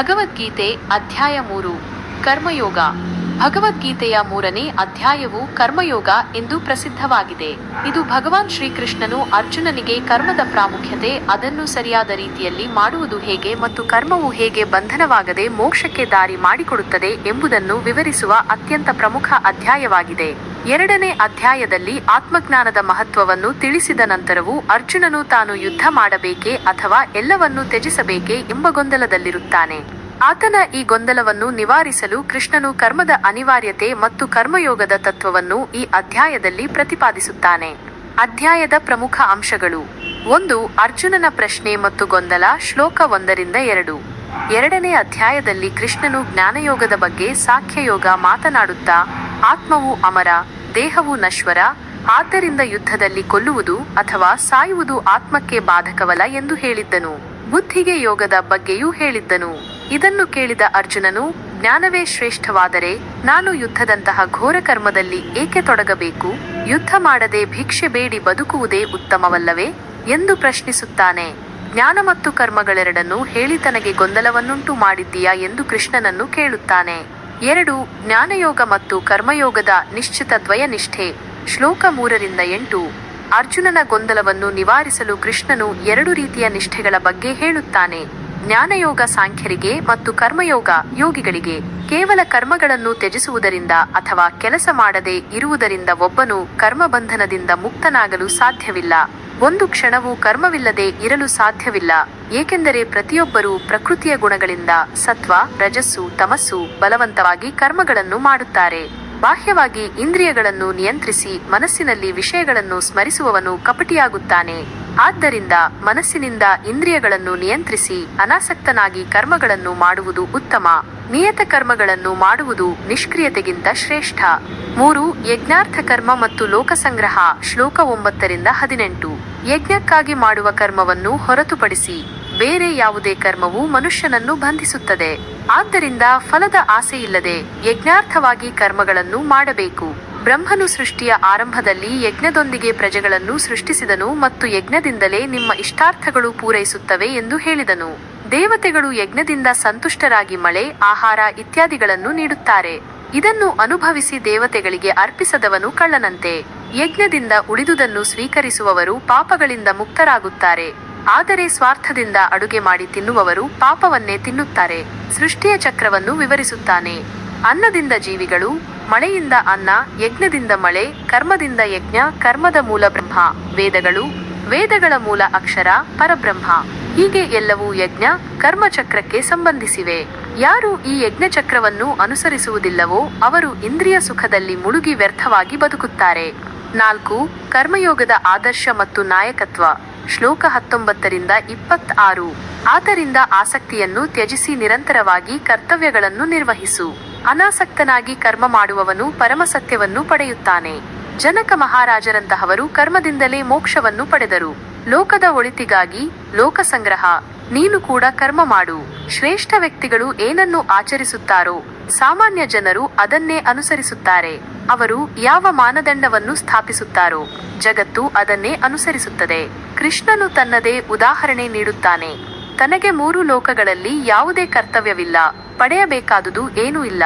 ಭಗವದ್ಗೀತೆ ಅಧ್ಯಾಯ ಮೂರು ಕರ್ಮಯೋಗ. ಭಗವದ್ಗೀತೆಯ ಮೂರನೇ ಅಧ್ಯಾಯವು ಕರ್ಮಯೋಗ ಎಂದು ಪ್ರಸಿದ್ಧವಾಗಿದೆ. ಇದು ಭಗವಾನ್ ಶ್ರೀಕೃಷ್ಣನು ಅರ್ಜುನನಿಗೆ ಕರ್ಮದ ಪ್ರಾಮುಖ್ಯತೆ, ಅದನ್ನು ಸರಿಯಾದ ರೀತಿಯಲ್ಲಿ ಮಾಡುವುದು ಹೇಗೆ ಮತ್ತು ಕರ್ಮವು ಹೇಗೆ ಬಂಧನವಾಗದೆ ಮೋಕ್ಷಕ್ಕೆ ದಾರಿ ಮಾಡಿಕೊಡುತ್ತದೆ ಎಂಬುದನ್ನು ವಿವರಿಸುವ ಅತ್ಯಂತ ಪ್ರಮುಖ ಅಧ್ಯಾಯವಾಗಿದೆ. ಎರಡನೇ ಅಧ್ಯಾಯದಲ್ಲಿ ಆತ್ಮಜ್ಞಾನದ ಮಹತ್ವವನ್ನು ತಿಳಿಸಿದ ನಂತರವೂ ಅರ್ಜುನನು ತಾನು ಯುದ್ಧ ಮಾಡಬೇಕೇ ಅಥವಾ ಎಲ್ಲವನ್ನೂ ತ್ಯಜಿಸಬೇಕೇ ಎಂಬ ಗೊಂದಲದಲ್ಲಿರುತ್ತಾನೆ. ಆತನ ಈ ಗೊಂದಲವನ್ನು ನಿವಾರಿಸಲು ಕೃಷ್ಣನು ಕರ್ಮದ ಅನಿವಾರ್ಯತೆ ಮತ್ತು ಕರ್ಮಯೋಗದ ತತ್ವವನ್ನು ಈ ಅಧ್ಯಾಯದಲ್ಲಿ ಪ್ರತಿಪಾದಿಸುತ್ತಾನೆ. ಅಧ್ಯಾಯದ ಪ್ರಮುಖ ಅಂಶಗಳು. ಒಂದು, ಅರ್ಜುನನ ಪ್ರಶ್ನೆ ಮತ್ತು ಗೊಂದಲ, ಶ್ಲೋಕ ಒಂದರಿಂದ ಎರಡು. ಎರಡನೇ ಅಧ್ಯಾಯದಲ್ಲಿ ಕೃಷ್ಣನು ಜ್ಞಾನಯೋಗದ ಬಗ್ಗೆ ಸಾಖ್ಯಯೋಗ ಮಾತನಾಡುತ್ತಾ, ಆತ್ಮವು ಅಮರ, ದೇಹವು ನಶ್ವರ, ಆದ್ದರಿಂದ ಯುದ್ಧದಲ್ಲಿ ಕೊಲ್ಲುವುದು ಅಥವಾ ಸಾಯುವುದು ಆತ್ಮಕ್ಕೆ ಬಾಧಕವಲ್ಲ ಎಂದು ಹೇಳಿದ್ದನು. ಬುದ್ಧಿಗೆ ಯೋಗದ ಬಗ್ಗೆಯೂ ಹೇಳಿದ್ದನು. ಇದನ್ನು ಕೇಳಿದ ಅರ್ಜುನನು, ಜ್ಞಾನವೇ ಶ್ರೇಷ್ಠವಾದರೆ ನಾನು ಯುದ್ಧದಂತಹ ಘೋರ ಕರ್ಮದಲ್ಲಿ ಏಕೆ ತೊಡಗಬೇಕು? ಯುದ್ಧ ಮಾಡದೆ ಭಿಕ್ಷೆ ಬೇಡಿ ಬದುಕುವುದೇ ಉತ್ತಮವಲ್ಲವೇ? ಎಂದು ಪ್ರಶ್ನಿಸುತ್ತಾನೆ. ಜ್ಞಾನ ಮತ್ತು ಕರ್ಮಗಳೆರಡನ್ನೂ ಹೇಳಿ ತನಗೆ ಗೊಂದಲವನ್ನುಂಟು ಮಾಡಿದ್ದೀಯಾ? ಎಂದು ಕೃಷ್ಣನನ್ನು ಕೇಳುತ್ತಾನೆ. ಎರಡು, ಜ್ಞಾನಯೋಗ ಮತ್ತು ಕರ್ಮಯೋಗದ ನಿಶ್ಚಿತ ದ್ವಯನಿಷ್ಠೆ. ಶ್ಲೋಕ ಮೂರರಿಂದ ಎಂಟು. ಅರ್ಜುನನ ಗೊಂದಲವನ್ನು ನಿವಾರಿಸಲು ಕೃಷ್ಣನು ಎರಡು ರೀತಿಯ ನಿಷ್ಠೆಗಳ ಬಗ್ಗೆ ಹೇಳುತ್ತಾನೆ. ಜ್ಞಾನಯೋಗ ಸಾಂಖ್ಯರಿಗೆ ಮತ್ತು ಕರ್ಮಯೋಗ ಯೋಗಿಗಳಿಗೆ ಕೇವಲ ಕರ್ಮಗಳನ್ನು ತ್ಯಜಿಸುವುದರಿಂದ ಅಥವಾ ಕೆಲಸ ಮಾಡದೆ ಇರುವುದರಿಂದ ಒಬ್ಬನು ಕರ್ಮಬಂಧನದಿಂದ ಮುಕ್ತನಾಗಲು ಸಾಧ್ಯವಿಲ್ಲ. ಒಂದು ಕ್ಷಣವೂ ಕರ್ಮವಿಲ್ಲದೆ ಇರಲು ಸಾಧ್ಯವಿಲ್ಲ. ಏಕೆಂದರೆ ಪ್ರತಿಯೊಬ್ಬರೂ ಪ್ರಕೃತಿಯ ಗುಣಗಳಿಂದ ಸತ್ವ, ರಜಸ್ಸು, ತಮಸ್ಸು ಬಲವಂತವಾಗಿ ಕರ್ಮಗಳನ್ನು ಮಾಡುತ್ತಾರೆ. ಬಾಹ್ಯವಾಗಿ ಇಂದ್ರಿಯಗಳನ್ನು ನಿಯಂತ್ರಿಸಿ ಮನಸ್ಸಿನಲ್ಲಿ ವಿಷಯಗಳನ್ನು ಸ್ಮರಿಸುವವನು ಕಪಟಿಯಾಗುತ್ತಾನೆ. ಆದ್ದರಿಂದ ಮನಸ್ಸಿನಿಂದ ಇಂದ್ರಿಯಗಳನ್ನು ನಿಯಂತ್ರಿಸಿ ಅನಾಸಕ್ತನಾಗಿ ಕರ್ಮಗಳನ್ನು ಮಾಡುವುದು ಉತ್ತಮ. ನಿಯತ ಕರ್ಮಗಳನ್ನು ಮಾಡುವುದು ನಿಷ್ಕ್ರಿಯತೆಗಿಂತ ಶ್ರೇಷ್ಠ. ಮೂರು, ಯಜ್ಞಾರ್ಥ ಕರ್ಮ ಮತ್ತು ಲೋಕಸಂಗ್ರಹ, ಶ್ಲೋಕ ಒಂಬತ್ತರಿಂದ ಹದಿನೆಂಟು. ಯಜ್ಞಕ್ಕಾಗಿ ಮಾಡುವ ಕರ್ಮವನ್ನು ಹೊರತುಪಡಿಸಿ ಬೇರೆ ಯಾವುದೇ ಕರ್ಮವು ಮನುಷ್ಯನನ್ನು ಬಂಧಿಸುತ್ತದೆ. ಆದ್ದರಿಂದ ಫಲದ ಆಸೆಯಿಲ್ಲದೆ ಯಜ್ಞಾರ್ಥವಾಗಿ ಕರ್ಮಗಳನ್ನು ಮಾಡಬೇಕು. ಬ್ರಹ್ಮನು ಸೃಷ್ಟಿಯ ಆರಂಭದಲ್ಲಿ ಯಜ್ಞದೊಂದಿಗೆ ಪ್ರಜೆಗಳನ್ನು ಸೃಷ್ಟಿಸಿದನು ಮತ್ತು ಯಜ್ಞದಿಂದಲೇ ನಿಮ್ಮ ಇಷ್ಟಾರ್ಥಗಳು ಪೂರೈಸುತ್ತವೆ ಎಂದು ಹೇಳಿದನು. ದೇವತೆಗಳು ಯಜ್ಞದಿಂದ ಸಂತುಷ್ಟರಾಗಿ ಮಳೆ, ಆಹಾರ ಇತ್ಯಾದಿಗಳನ್ನು ನೀಡುತ್ತಾರೆ. ಇದನ್ನು ಅನುಭವಿಸಿ ದೇವತೆಗಳಿಗೆ ಅರ್ಪಿಸದವನು ಕಳ್ಳನಂತೆ. ಯಜ್ಞದಿಂದ ಉಳಿದುದನ್ನು ಸ್ವೀಕರಿಸುವವರು ಪಾಪಗಳಿಂದ ಮುಕ್ತರಾಗುತ್ತಾರೆ. ಆದರೆ ಸ್ವಾರ್ಥದಿಂದ ಅಡುಗೆ ಮಾಡಿ ತಿನ್ನುವವರು ಪಾಪವನ್ನೇ ತಿನ್ನುತ್ತಾರೆ. ಸೃಷ್ಟಿಯ ಚಕ್ರವನ್ನು ವಿವರಿಸುತ್ತಾನೆ. ಅನ್ನದಿಂದ ಜೀವಿಗಳು, ಮಳೆಯಿಂದ ಅನ್ನ, ಯಜ್ಞದಿಂದ ಮಳೆ, ಕರ್ಮದಿಂದ ಯಜ್ಞ, ಕರ್ಮದ ಮೂಲ ಬ್ರಹ್ಮ, ವೇದಗಳು, ವೇದಗಳ ಮೂಲ ಅಕ್ಷರ, ಪರಬ್ರಹ್ಮ. ಹೀಗೆ ಎಲ್ಲವೂ ಯಜ್ಞ, ಕರ್ಮಚಕ್ರಕ್ಕೆ ಸಂಬಂಧಿಸಿವೆ. ಯಾರು ಈ ಯಜ್ಞ ಚಕ್ರವನ್ನು ಅನುಸರಿಸುವುದಿಲ್ಲವೋ ಅವರು ಇಂದ್ರಿಯ ಸುಖದಲ್ಲಿ ಮುಳುಗಿ ವ್ಯರ್ಥವಾಗಿ ಬದುಕುತ್ತಾರೆ. ನಾಲ್ಕು, ಕರ್ಮಯೋಗದ ಆದರ್ಶ ಮತ್ತು ನಾಯಕತ್ವ. ಶ್ಲೋಕ ಹತ್ತೊಂಬತ್ತರಿಂದ ಇಪ್ಪತ್ತಾರು. ಆದ್ದರಿಂದ ಆಸಕ್ತಿಯನ್ನು ತ್ಯಜಿಸಿ ನಿರಂತರವಾಗಿ ಕರ್ತವ್ಯಗಳನ್ನು ನಿರ್ವಹಿಸು. ಅನಾಸಕ್ತನಾಗಿ ಕರ್ಮ ಮಾಡುವವನು ಪರಮಸತ್ಯವನ್ನು ಪಡೆಯುತ್ತಾನೆ. ಜನಕ ಮಹಾರಾಜರಂತಹವರು ಕರ್ಮದಿಂದಲೇ ಮೋಕ್ಷವನ್ನು ಪಡೆದರು. ಲೋಕದ ಒಳಿತಿಗಾಗಿ ಲೋಕ ಸಂಗ್ರಹ ನೀನು ಕೂಡ ಕರ್ಮ ಮಾಡು. ಶ್ರೇಷ್ಠ ವ್ಯಕ್ತಿಗಳು ಏನನ್ನು ಆಚರಿಸುತ್ತಾರೋ ಸಾಮಾನ್ಯ ಜನರು ಅದನ್ನೇ ಅನುಸರಿಸುತ್ತಾರೆ. ಅವರು ಯಾವ ಮಾನದಂಡವನ್ನು ಸ್ಥಾಪಿಸುತ್ತಾರೋ, ಜಗತ್ತು ಅದನ್ನೇ ಅನುಸರಿಸುತ್ತದೆ. ಕೃಷ್ಣನು ತನ್ನದೇ ಉದಾಹರಣೆ ನೀಡುತ್ತಾನೆ. ತನಗೆ ಮೂರು ಲೋಕಗಳಲ್ಲಿ ಯಾವುದೇ ಕರ್ತವ್ಯವಿಲ್ಲ, ಪಡೆಯಬೇಕಾದುದು ಏನೂ ಇಲ್ಲ.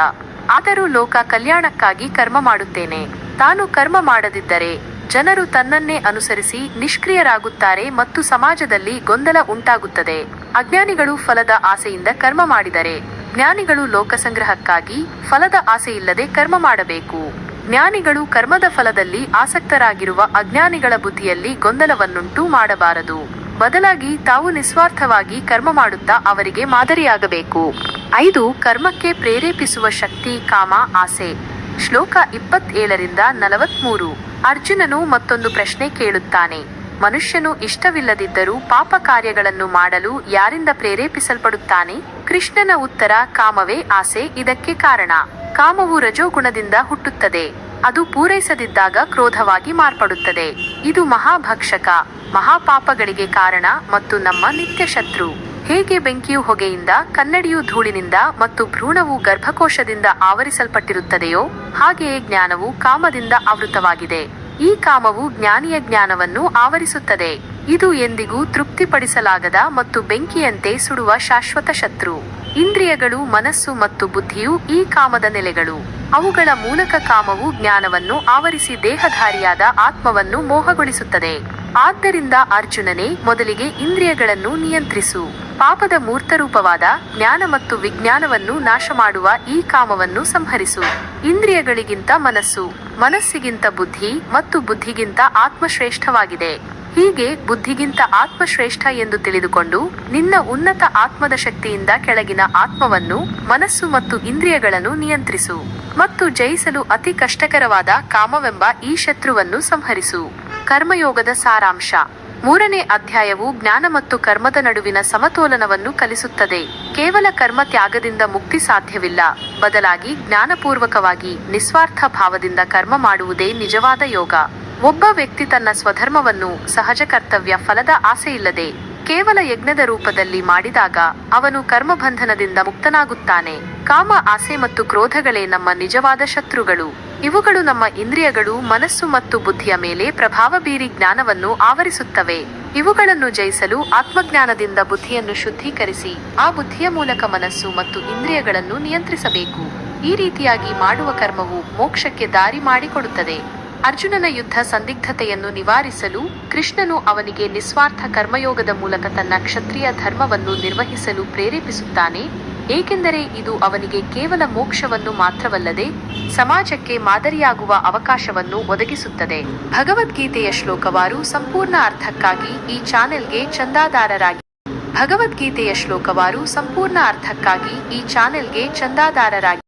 ಆದರೂ ಲೋಕ ಕಲ್ಯಾಣಕ್ಕಾಗಿ ಕರ್ಮ ಮಾಡುತ್ತೇನೆ. ತಾನು ಕರ್ಮ ಮಾಡದಿದ್ದರೆ, ಜನರು ತನ್ನನ್ನೇ ಅನುಸರಿಸಿ ನಿಷ್ಕ್ರಿಯರಾಗುತ್ತಾರೆ ಮತ್ತು ಸಮಾಜದಲ್ಲಿ ಗೊಂದಲ ಉಂಟಾಗುತ್ತದೆ. ಅಜ್ಞಾನಿಗಳು ಫಲದ ಆಸೆಯಿಂದ ಕರ್ಮ ಮಾಡಿದರೆ ಜ್ಞಾನಿಗಳು ಲೋಕಸಂಗ್ರಹಕ್ಕಾಗಿ ಫಲದ ಆಸೆಯಿಲ್ಲದೆ ಕರ್ಮ ಮಾಡಬೇಕು. ಜ್ಞಾನಿಗಳು ಕರ್ಮದ ಫಲದಲ್ಲಿ ಆಸಕ್ತರಾಗಿರುವ ಅಜ್ಞಾನಿಗಳ ಬುದ್ಧಿಯಲ್ಲಿ ಗೊಂದಲವನ್ನುಂಟು ಮಾಡಬಾರದು. ಬದಲಾಗಿ ತಾವು ನಿಸ್ವಾರ್ಥವಾಗಿ ಕರ್ಮ ಮಾಡುತ್ತಾ ಅವರಿಗೆ ಮಾದರಿಯಾಗಬೇಕು. ಐದು, ಕರ್ಮಕ್ಕೆ ಪ್ರೇರೇಪಿಸುವ ಶಕ್ತಿ, ಕಾಮ, ಆಸೆ. ಶ್ಲೋಕ ಇಪ್ಪತ್ತೇಳರಿಂದ ನಲವತ್ಮೂರು. ಅರ್ಜುನನು ಮತ್ತೊಂದು ಪ್ರಶ್ನೆ ಕೇಳುತ್ತಾನೆ. ಮನುಷ್ಯನು ಇಷ್ಟವಿಲ್ಲದಿದ್ದರೂ ಪಾಪ ಕಾರ್ಯಗಳನ್ನು ಮಾಡಲು ಯಾರಿಂದ ಪ್ರೇರೇಪಿಸಲ್ಪಡುತ್ತಾನೆ? ಕೃಷ್ಣನ ಉತ್ತರ, ಕಾಮವೇ ಆಸೆ, ಇದಕ್ಕೆ ಕಾರಣ. ಕಾಮವು ರಜೋಗುಣದಿಂದ ಹುಟ್ಟುತ್ತದೆ. ಅದು ಪೂರೈಸದಿದ್ದಾಗ ಕ್ರೋಧವಾಗಿ ಮಾರ್ಪಡುತ್ತದೆ. ಇದು ಮಹಾಭಕ್ಷಕ, ಮಹಾಪಾಪಗಳಿಗೆ ಕಾರಣ ಮತ್ತು ನಮ್ಮ ನಿತ್ಯ ಶತ್ರು ಹೇಗೆ ಬೆಂಕಿಯು ಹೊಗೆಯಿಂದ, ಕನ್ನಡಿಯು ಧೂಳಿನಿಂದ ಮತ್ತು ಭ್ರೂಣವು ಗರ್ಭಕೋಶದಿಂದ ಆವರಿಸಲ್ಪಟ್ಟಿರುತ್ತದೆಯೋ, ಹಾಗೆಯೇ ಜ್ಞಾನವು ಕಾಮದಿಂದ ಆವೃತವಾಗಿದೆ. ಈ ಕಾಮವು ಜ್ಞಾನಿಯ ಜ್ಞಾನವನ್ನು ಆವರಿಸುತ್ತದೆ. ಇದು ಎಂದಿಗೂ ತೃಪ್ತಿಪಡಿಸಲಾಗದ ಮತ್ತು ಬೆಂಕಿಯಂತೆ ಸುಡುವ ಶಾಶ್ವತ ಶತ್ರು. ಇಂದ್ರಿಯಗಳು, ಮನಸ್ಸು ಮತ್ತು ಬುದ್ಧಿಯು ಈ ಕಾಮದ ನೆಲೆಗಳು. ಅವುಗಳ ಮೂಲಕ ಕಾಮವು ಜ್ಞಾನವನ್ನು ಆವರಿಸಿ ದೇಹಧಾರಿಯಾದ ಆತ್ಮವನ್ನು ಮೋಹಗೊಳಿಸುತ್ತದೆ. ಆದ್ದರಿಂದ ಅರ್ಜುನನೇ, ಮೊದಲಿಗೆ ಇಂದ್ರಿಯಗಳನ್ನು ನಿಯಂತ್ರಿಸು. ಪಾಪದ ಮೂರ್ತರೂಪವಾದ ಜ್ಞಾನ ಮತ್ತು ವಿಜ್ಞಾನವನ್ನು ನಾಶ ಮಾಡುವ ಈ ಕಾಮವನ್ನು ಸಂಹರಿಸು. ಇಂದ್ರಿಯಗಳಿಗಿಂತ ಮನಸ್ಸು, ಮನಸ್ಸಿಗಿಂತ ಬುದ್ಧಿ ಮತ್ತು ಬುದ್ಧಿಗಿಂತ ಆತ್ಮಶ್ರೇಷ್ಠವಾಗಿದೆ. ಹೀಗೆ ಬುದ್ಧಿಗಿಂತ ಆತ್ಮಶ್ರೇಷ್ಠ ಎಂದು ತಿಳಿದುಕೊಂಡು ನಿನ್ನ ಉನ್ನತ ಆತ್ಮದ ಶಕ್ತಿಯಿಂದ ಕೆಳಗಿನ ಆತ್ಮವನ್ನು ಮನಸ್ಸು ಮತ್ತು ಇಂದ್ರಿಯಗಳನ್ನು ನಿಯಂತ್ರಿಸು ಮತ್ತು ಜಯಿಸಲು ಅತಿ ಕಷ್ಟಕರವಾದ ಕಾಮವೆಂಬ ಈ ಶತ್ರುವನ್ನು ಸಂಹರಿಸು. ಕರ್ಮಯೋಗದ ಸಾರಾಂಶ. ಮೂರನೇ ಅಧ್ಯಾಯವು ಜ್ಞಾನ ಮತ್ತು ಕರ್ಮದ ನಡುವಿನ ಸಮತೋಲನವನ್ನು ಕಲಿಸುತ್ತದೆ. ಕೇವಲ ಕರ್ಮ ತ್ಯಾಗದಿಂದ ಮುಕ್ತಿ ಸಾಧ್ಯವಿಲ್ಲ. ಬದಲಾಗಿ ಜ್ಞಾನಪೂರ್ವಕವಾಗಿ ನಿಸ್ವಾರ್ಥ ಭಾವದಿಂದ ಕರ್ಮ ಮಾಡುವುದೇ ನಿಜವಾದ ಯೋಗ. ಒಬ್ಬ ವ್ಯಕ್ತಿ ತನ್ನ ಸ್ವಧರ್ಮವನ್ನು ಸಹಜ ಕರ್ತವ್ಯ ಫಲದ ಆಸೆಯಿಲ್ಲದೆ ಕೇವಲ ಯಜ್ಞದ ರೂಪದಲ್ಲಿ ಮಾಡಿದಾಗ ಅವನು ಕರ್ಮಬಂಧನದಿಂದ ಮುಕ್ತನಾಗುತ್ತಾನೆ. ಕಾಮ ಆಸೆ ಮತ್ತು ಕ್ರೋಧಗಳೇ ನಮ್ಮ ನಿಜವಾದ ಶತ್ರುಗಳು. ಇವುಗಳು ನಮ್ಮ ಇಂದ್ರಿಯಗಳು, ಮನಸ್ಸು ಮತ್ತು ಬುದ್ಧಿಯ ಮೇಲೆ ಪ್ರಭಾವ ಬೀರಿ ಜ್ಞಾನವನ್ನು ಆವರಿಸುತ್ತವೆ. ಇವುಗಳನ್ನು ಜಯಿಸಲು ಆತ್ಮಜ್ಞಾನದಿಂದ ಬುದ್ಧಿಯನ್ನು ಶುದ್ಧೀಕರಿಸಿ, ಆ ಬುದ್ಧಿಯ ಮೂಲಕ ಮನಸ್ಸು ಮತ್ತು ಇಂದ್ರಿಯಗಳನ್ನು ನಿಯಂತ್ರಿಸಬೇಕು. ಈ ರೀತಿಯಾಗಿ ಮಾಡುವ ಕರ್ಮವು ಮೋಕ್ಷಕ್ಕೆ ದಾರಿ ಮಾಡಿಕೊಡುತ್ತದೆ. ಅರ್ಜುನನ ಯುದ್ಧ ಸಂದಿಗ್ಧತೆಯನ್ನು ನಿವಾರಿಸಲು ಕೃಷ್ಣನು ಅವನಿಗೆ ನಿಸ್ವಾರ್ಥ ಕರ್ಮಯೋಗದ ಮೂಲಕ ತನ್ನ ಕ್ಷತ್ರಿಯ ಧರ್ಮವನ್ನು ನಿರ್ವಹಿಸಲು ಪ್ರೇರೇಪಿಸುತ್ತಾನೆ, ಏಕೆಂದರೆ ಇದು ಅವನಿಗೆ ಕೇವಲ ಮೋಕ್ಷವನ್ನು ಮಾತ್ರವಲ್ಲದೆ ಸಮಾಜಕ್ಕೆ ಮಾದರಿಯಾಗುವ ಅವಕಾಶವನ್ನು ಒದಗಿಸುತ್ತದೆ. ಭಗವದ್ಗೀತೆಯ ಶ್ಲೋಕವಾರು ಸಂಪೂರ್ಣ ಅರ್ಥಕ್ಕಾಗಿ ಈ ಚಾನೆಲ್ಗೆ ಚಂದಾದಾರರಾಗಿ ಭಗವದ್ಗೀತೆಯ ಶ್ಲೋಕವಾರು ಸಂಪೂರ್ಣ ಅರ್ಥಕ್ಕಾಗಿ ಈ ಚಾನೆಲ್ಗೆ ಚಂದಾದಾರರಾಗಿ